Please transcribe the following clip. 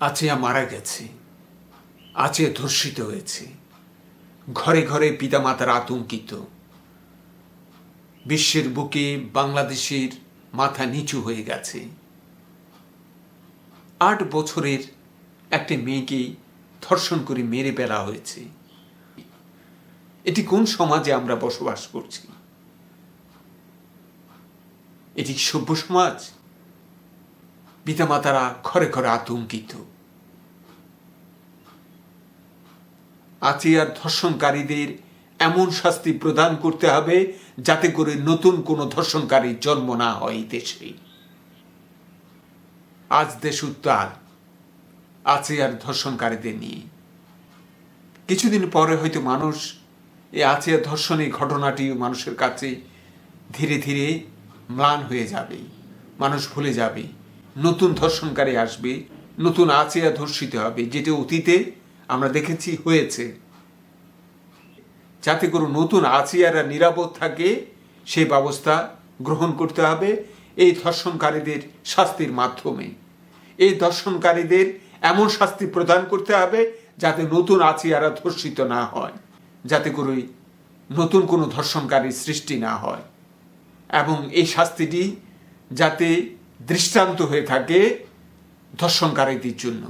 আচিয়া মারা গেছে। আচিয়া ধর্ষিত হয়েছে। ঘরে ঘরে পিতামাতার আতঙ্কিত। বিশ্বের বুকে বাংলাদেশের মাথা নিচু হয়ে গেছে। আট বছরের একটি মেয়েকে ধর্ষণ করে মেরে ফেলা হয়েছে। এটি কোন সমাজে আমরা বসবাস করছি? এটি সভ্য সমাজ? পিতামাতারা ঘরে ঘরে আতঙ্কিত। আচিয়ার ধর্ষণকারীদের এমন শাস্তি প্রদান করতে হবে যাতে করে নতুন কোনো ধর্ষণকারীর জন্ম না হয় দেশে। আজ দেশ উত্তাল আচিয়ার ধর্ষণকারীদের নিয়ে। কিছুদিন পরে হয়তো মানুষ এই আচিয়া ধর্ষণের ঘটনাটি মানুষের কাছে ধীরে ধীরে ম্লান হয়ে যাবে, মানুষ ভুলে যাবে। নতুন ধর্ষণকারী আসবে, নতুন আচিয়া ধর্ষিত হবে, যেটা অতীতে আমরা দেখেছি হয়েছে। যাতে করে নতুন আচিয়ারা নিরাপদ থাকে সেই ব্যবস্থা গ্রহণ করতে হবে এই ধর্ষণকারীদের শাস্তির মাধ্যমে। এই ধর্ষণকারীদের এমন শাস্তি প্রদান করতে হবে যাতে নতুন আচিয়ারা ধর্ষিত না হয়, যাতে করে নতুন কোনো ধর্ষণকারীর সৃষ্টি না হয়। এবং এই শাস্তিটি যাতে দৃষ্টান্ত হয়ে থাকে ধর্ষণকারীদের জন্য।